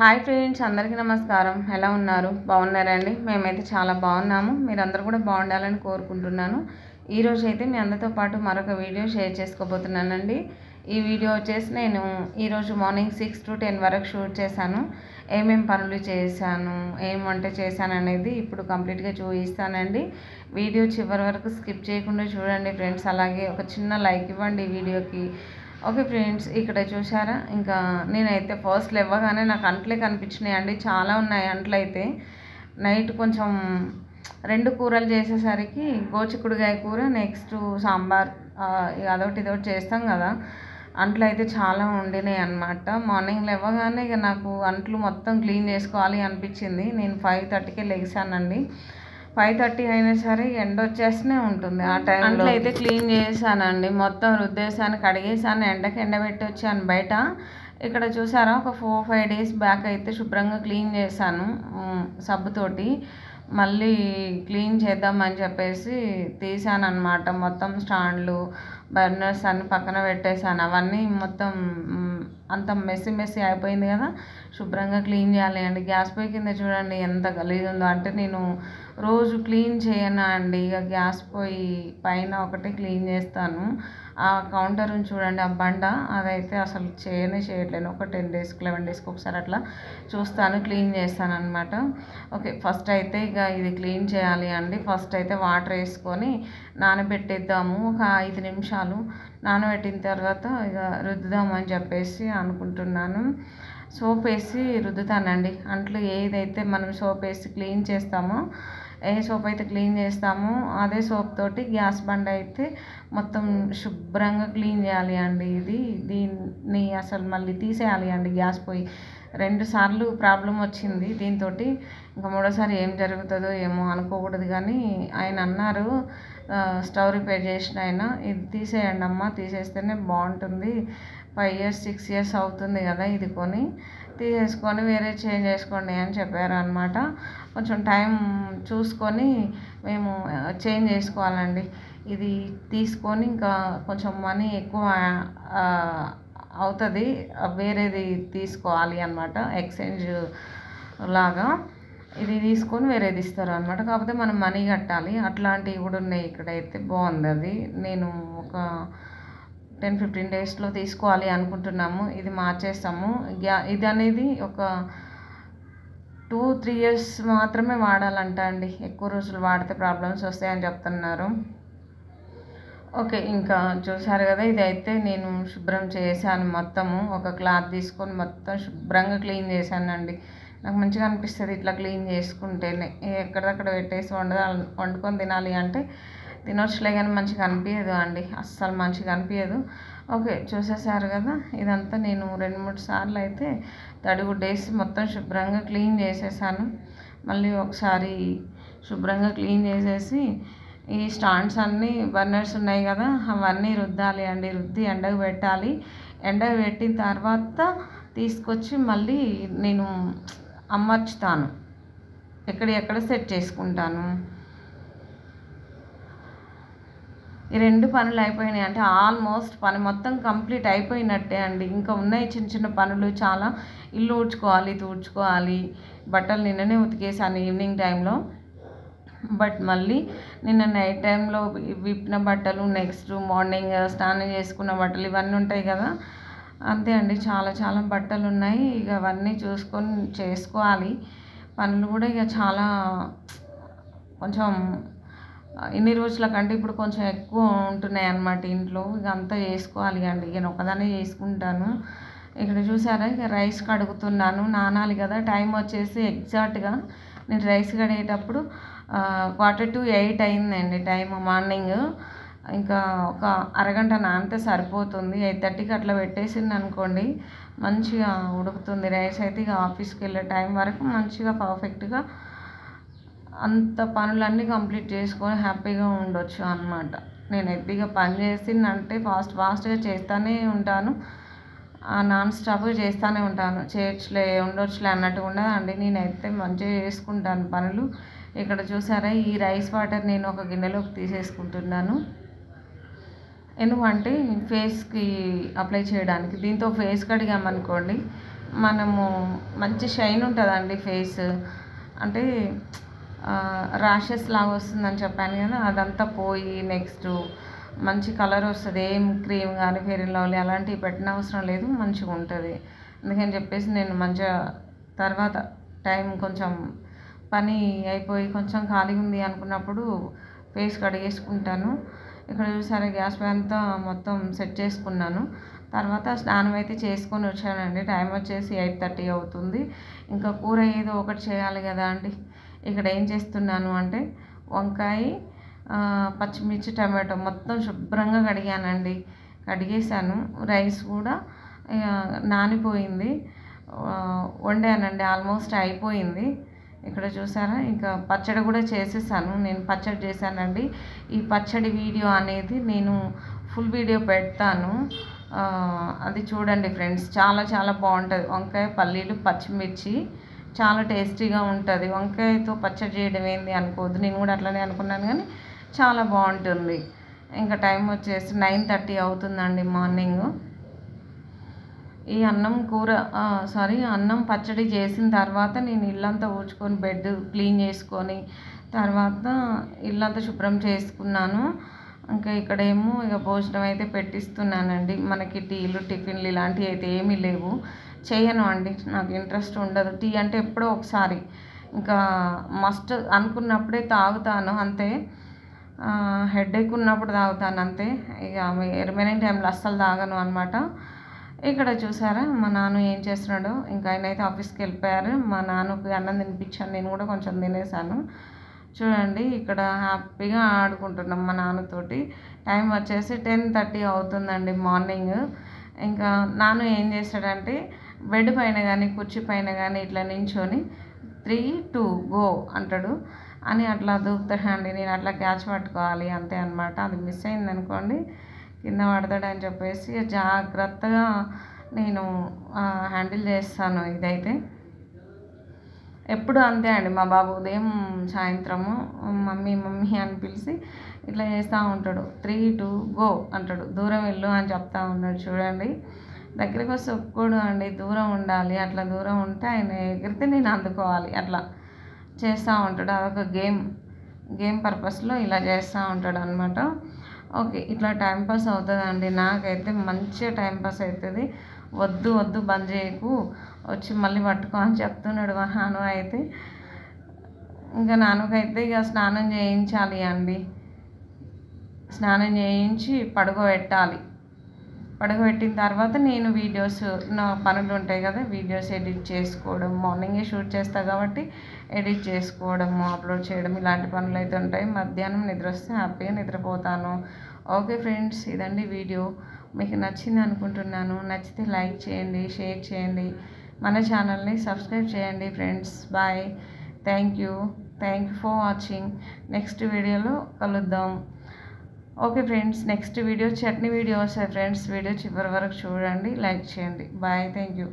Hi friends అందరికీ నమస్కారం. ఎలా ఉన్నారు? బాగున్నారండి మేమైతే చాలా బాగున్నాము. మీరందరూ కూడా బాగుండాలని కోరుకుంటున్నాను. ఈరోజు అయితే మీ అందరితో పాటు మరొక వీడియో షేర్ చేసుకోబోతున్నానండి. ఈ వీడియో వచ్చేసి నేను ఈరోజు మార్నింగ్ సిక్స్ టు టెన్ వరకు షూట్ చేశాను. ఏమేం పనులు చేశాను ఏం వంట చేశాను అనేది ఇప్పుడు కంప్లీట్గా చూపిస్తానండి. వీడియో చివరి వరకు స్కిప్ చేయకుండా చూడండి ఫ్రెండ్స్. అలాగే ఒక చిన్న లైక్ ఇవ్వండి ఈ వీడియోకి. ఓకే ఫ్రెండ్స్ ఇక్కడ చూసారా ఇంకా నేనైతే ఫస్ట్ ఇవ్వగానే నాకు అంట్లే కనిపించినాయి అండి. చాలా ఉన్నాయి అంట్లు అయితే. నైట్ కొంచెం రెండు కూరలు చేసేసరికి గోచిక్కుడుగాయ కూర నెక్స్ట్ సాంబార్ అదొకటి ఇదొకటి చేస్తాం కదా. అంట్లు అయితే చాలా ఉండినాయి అనమాట మార్నింగ్ లేవగానే ఇక నాకు అంట్లు మొత్తం క్లీన్ చేసుకోవాలి అనిపించింది. నేను ఫైవ్ థర్టీకే లెగిసానండి. ఫైవ్ థర్టీ అయినా సరే ఎండ వచ్చేస్తూనే ఉంటుంది ఆ టైంలో. అయితే క్లీన్ చేశానండి. మొత్తం రుద్దేశాను కడిగేసాను ఎండకి ఎండబెట్టి వచ్చాను బయట. ఇక్కడ చూసారా ఒక ఫోర్ ఫైవ్ డేస్ బ్యాక్ అయితే శుభ్రంగా క్లీన్ చేశాను సబ్బుతోటి. మళ్ళీ క్లీన్ చేద్దామని చెప్పేసి తీసాను అనమాట మొత్తం స్టాండ్లు బర్నర్స్ అన్ని పక్కన పెట్టేశాను. అవన్నీ మొత్తం అంత మెస్సీ మెస్సీ అయిపోయింది కదా. శుభ్రంగా క్లీన్ చేయాలి అండి. గ్యాస్ పొయ్యి కింద చూడండి ఎంత గలీజ్ ఉందో. అంటే నేను రోజు క్లీన్ చేయను అండి. ఇక గ్యాస్ పొయ్యి పైన ఒకటి క్లీన్ చేస్తాను. ఆ కౌంటర్ని చూడండి ఆ బండ. అదైతే అసలు చేయనే చేయట్లేను ఒక టెన్ డేస్కి లెవెన్ డేస్కి ఒకసారి అట్లా చూస్తాను క్లీన్ చేస్తాను అనమాట ఓకే ఫస్ట్ అయితే ఇక ఇది క్లీన్ చేయాలి అండి. ఫస్ట్ అయితే వాటర్ వేసుకొని నానబెట్టేద్దాము. ఒక ఐదు నిమిషాలు నానబెట్టిన తర్వాత ఇక రుద్దుదామని చెప్పేసి అనుకుంటున్నాను. సోప్ వేసి రుద్దుతానండి. అంట్లు ఏదైతే మనం సోప్ వేసి క్లీన్ చేస్తామో ఏ సోప్ అయితే క్లీన్ చేస్తామో అదే సోప్ తోటి గ్యాస్ బండ అయితే మొత్తం శుభ్రంగా క్లీన్ చేయాలి అండి ఇది. దీన్ని అసలు మళ్ళీ తీసేయాలి అండి గ్యాస్ పొయ్యి. రెండు సార్లు ప్రాబ్లం వచ్చింది దీంతో ఇంకా మూడోసారి ఏం జరుగుతుందో ఏమో అనుకోకూడదు కానీ ఆయన అన్నారు స్టవ్ రిపేర్ చేసిన ఆయన ఇది తీసేయండి అమ్మ తీసేస్తేనే బాగుంటుంది. ఫైవ్ ఇయర్స్ సిక్స్ ఇయర్స్ అవుతుంది కదా ఇది కొని. తీసేసుకొని వేరే చేంజ్ చేసుకోండి అని చెప్పారు అనమాట కొంచెం టైం చూసుకొని మేము చేంజ్ చేసుకోవాలండి. ఇది తీసుకొని ఇంకా కొంచెం మనీ ఎక్కువ అవుతుంది. వేరేది తీసుకోవాలి అనమాట ఎక్స్చేంజ్ లాగా. ఇది తీసుకొని వేరేది ఇస్తారు అనమాట కాకపోతే మనం మనీ కట్టాలి. అట్లాంటివి కూడా ఉన్నాయి ఇక్కడైతే. బాగుంది అది. నేను ఒక టెన్ ఫిఫ్టీన్ డేస్లో తీసుకోవాలి అనుకుంటున్నాము. ఇది మార్చేస్తాము. గ్యా ఇది అనేది ఒక టూ త్రీ ఇయర్స్ మాత్రమే వాడాలంట అండి. ఎక్కువ రోజులు వాడితే ప్రాబ్లమ్స్ వస్తాయని చెప్తున్నారు. ఓకే ఇంకా చూసారు కదా ఇది అయితే నేను శుభ్రం చేశాను మొత్తము. ఒక క్లాత్ తీసుకొని మొత్తం శుభ్రంగా క్లీన్ చేశానండి. నాకు మంచిగా అనిపిస్తుంది ఇట్లా క్లీన్ చేసుకుంటేనే ఎక్కడిదక్కడ పెట్టేసి వండ వండుకొని తినాలి అంటే తినొచ్చులే కానీ మంచిగా అనిపించదు అండి. అస్సలు మంచిగా అనిపించదు ఓకే చూసేసారు కదా? ఇదంతా నేను రెండు మూడు సార్లు అయితే తడిగుడ్డేసి మొత్తం శుభ్రంగా క్లీన్ చేసేసాను. మళ్ళీ ఒకసారి శుభ్రంగా క్లీన్ చేసేసి ఈ స్టాండ్స్ అన్నీ బర్నర్స్ ఉన్నాయి కదా అవన్నీ రుద్దాలి అండి. రుద్ది ఎండకు పెట్టాలి. ఎండకు పెట్టిన తర్వాత తీసుకొచ్చి మళ్ళీ నేను అమర్చుతాను. ఎక్కడ ఎక్కడ సెట్ చేసుకుంటాను. ఈ రెండు పనులు అయిపోయినాయి అంటే ఆల్మోస్ట్ పని మొత్తం కంప్లీట్ అయిపోయినట్టే అండి. ఇంకా ఉన్నాయి చిన్న చిన్న పనులు చాలా. ఇల్లు ఊడ్చుకోవాలి తూడ్చుకోవాలి బట్టలు నిన్ననే ఉతికేసాను ఈవినింగ్ టైంలో. బట్ మళ్ళీ నిన్న నైట్ టైంలో విప్పిన బట్టలు నెక్స్ట్ మార్నింగ్ స్నానం చేసుకున్న బట్టలు ఇవన్నీ ఉంటాయి కదా. అంతే అండి చాలా చాలా బట్టలు ఉన్నాయి ఇక అవన్నీ చూసుకొని చేసుకోవాలి. పనులు కూడా ఇక చాలా కొంచెం ఇన్ని రోజుల కంటే ఇప్పుడు కొంచెం ఎక్కువ ఉంటున్నాయి అన్నమాట ఇంట్లో. ఇక అంతా చేసుకోవాలి అండి. నేను ఒకదానే చేసుకుంటాను. ఇక్కడ చూసారా? ఇక రైస్ కడుగుతున్నాను. నానాలి కదా టైం వచ్చేసి ఎగ్జాక్ట్గా నేను రైస్ కడిగేటప్పుడు క్వార్టర్ టు ఎయిట్ అయిందండి టైం మార్నింగ్. ఇంకా ఒక అరగంట నానితే సరిపోతుంది. ఎయిట్ థర్టీకి అట్లా పెట్టేసింది అనుకోండి మంచిగా ఉడుకుతుంది. రైస్ అయితే ఇక ఆఫీస్కి వెళ్ళే టైం వరకు మంచిగా పర్ఫెక్ట్గా అంత పనులన్నీ కంప్లీట్ చేసుకొని హ్యాపీగా ఉండొచ్చు అనమాట నేను ఎద్దిగా పని చేసిందంటే ఫాస్ట్ ఫాస్ట్గా చేస్తూనే ఉంటాను. నాన్ స్టాప్గా చేస్తూనే ఉంటాను. చేయొచ్చులే ఉండొచ్చులే అన్నట్టు ఉండదండి. నేనైతే మంచిగా చేసుకుంటాను పనులు. ఇక్కడ చూసారా ఈ రైస్ వాటర్ నేను ఒక గిన్నెలోకి తీసేసుకుంటున్నాను. ఎందుకంటే ఫేస్కి అప్లై చేయడానికి దీంతో ఫేస్ కడిగామనుకోండి మనము మంచి షైన్ ఉంటుందండి ఫేస్. అంటే ర్యాషెస్ లాగా వస్తుందని చెప్పాను కదా అదంతా పోయి నెక్స్ట్ మంచి కలర్ వస్తుంది ఏం క్రీమ్ కానీ ఫెయిర్ అండ్ లవ్లీ అలాంటివి పెట్టిన అవసరం లేదు మంచిగా ఉంటుంది. అందుకని చెప్పేసి నేను మంచిగా తర్వాత టైం కొంచెం పని అయిపోయి కొంచెం ఖాళీగా ఉంది అనుకున్నప్పుడు ఫేస్ కడిగేసుకుంటాను. ఇక్కడ చూసారా గ్యాస్ పై అంతా మొత్తం సెట్ చేసుకున్నాను. తర్వాత స్నానం అయితే చేసుకొని వచ్చానండి. టైం వచ్చేసి ఎయిట్ థర్టీ అవుతుంది. ఇంకా కూర ఏదో ఒకటి చేయాలి కదా అండి. ఇక్కడ ఏం చేస్తున్నాను అంటే వంకాయ పచ్చిమిర్చి టమాటో మొత్తం శుభ్రంగా కడిగానండి. కడిగేసాను రైస్ కూడా నానిపోయింది. వండానండి. ఆల్మోస్ట్ అయిపోయింది. ఇక్కడ చూసారా? ఇంకా పచ్చడి కూడా చేసేసాను. నేను పచ్చడి చేశానండి. ఈ పచ్చడి వీడియో అనేది నేను ఫుల్ వీడియో పెడతాను. అది చూడండి ఫ్రెండ్స్. చాలా చాలా బాగుంటుంది. వంకాయ పల్లీలు పచ్చిమిర్చి. చాలా టేస్టీగా ఉంటుంది. వంకాయతో పచ్చడి చేయడం ఏంది అనుకోవద్దు. నేను కూడా అట్లనే అనుకున్నాను కానీ చాలా బాగుంటుంది. ఇంకా టైం వచ్చేసి నైన్ థర్టీ అవుతుందండి మార్నింగ్. ఈ అన్నం కూర సారీ అన్నం పచ్చడి చేసిన తర్వాత నేను ఇల్లంతా ఊడ్చుకొని బెడ్ క్లీన్ చేసుకొని తర్వాత ఇల్లంతా శుభ్రం చేసుకున్నాను. ఇంకా ఇక్కడేమో ఇక భోజనం అయితే పెట్టిస్తున్నానండి. మనకి టీలు టిఫిన్లు ఇలాంటివి అయితే ఏమీ లేవు. చేయను అండి. నాకు ఇంట్రెస్ట్ ఉండదు. టీ అంటే ఎప్పుడో ఒకసారి. ఇంకా మస్ట్ అనుకున్నప్పుడే తాగుతాను. అంతే. హెడేక్ ఉన్నప్పుడు తాగుతాను అంతే. ఇక రిమైనింగ్ టైంలో అస్సలు తాగను అనమాట ఇక్కడ చూసారా? మా నాన్న ఏం చేస్తున్నాడో? ఇంకా ఆయన అయితే ఆఫీస్కి వెళ్ళిపోయారు. మా నాన్నకి అన్నం తినిపించాను. నేను కూడా కొంచెం తినేసాను చూడండి ఇక్కడ హ్యాపీగా ఆడుకుంటున్నాం మా నాన్నతోటి. టైం వచ్చేసి టెన్ థర్టీ అవుతుందండి మార్నింగ్ ఇంకా నాన్న ఏం చేస్తాడంటే బెడ్ పైన కానీ కుర్చీ పైన కానీ ఇట్లా నించొని త్రీ టూ గో అంటాడు. అని అట్లా దూకుతాడండి. నేను అట్లా క్యాచ్ పట్టుకోవాలి అంతే అనమాట అది మిస్ అయింది అనుకోండి కింద పడతాడని చెప్పేసి జాగ్రత్తగా నేను హ్యాండిల్ చేస్తాను ఇదైతే. ఎప్పుడు అంతే అండి మా బాబు ఉదయం సాయంత్రము మమ్మీ మమ్మీ అని పిలిచి ఇట్లా చేస్తూ ఉంటాడు. త్రీ టూ గో అంటాడు. దూరం వెళ్ళు అని చెప్తా ఉన్నాడు చూడండి. దగ్గరికి వస్తే ఒప్పుకోడు అండి దూరం ఉండాలి అట్లా దూరం ఉంటే ఆయన ఎగిరితే నేను అందుకోవాలి అట్లా చేస్తూ ఉంటాడు. అదొక గేమ్ గేమ్ పర్పస్లో ఇలా చేస్తూ ఉంటాడు అనమాట ఓకే ఇట్లా టైంపాస్ అవుతుందండి. నాకైతే మంచిగా టైంపాస్ అవుతుంది వద్దు వద్దు బంద్ చేయకు. వచ్చి మళ్ళీ పట్టుకో అని చెప్తున్నాడు మా నాన్న అయితే. ఇంకా నాన్నకైతే ఇక స్నానం చేయించాలి అండి. స్నానం చేయించి పడుకోబెట్టాలి. పడుకోబెట్టిన తర్వాత నేను వీడియోస్ నా పనులు ఉంటాయి కదా వీడియోస్ ఎడిట్ చేసుకోవడం మార్నింగే షూట్ చేస్తా కాబట్టి ఎడిట్ చేసుకోవడం అప్లోడ్ చేయడం ఇలాంటి పనులు అయితే ఉంటాయి. మధ్యాహ్నం నిద్ర వస్తే హ్యాపీగా నిద్రపోతాను. ఓకే ఫ్రెండ్స్ ఇదండి వీడియో. మీకు నచ్చింది అనుకుంటున్నాను. నచ్చితే లైక్ చేయండి షేర్ చేయండి. మన ఛానల్ని సబ్స్క్రైబ్ చేయండి friends. Bye. Thank you. Thank you for watching. Next వీడియోలో కలుద్దాం. Okay friends next video chutney video వస్తాయి ఫ్రెండ్స్ వీడియో చివరి వరకు చూడండి లైక్ చేయండి. Bye thank you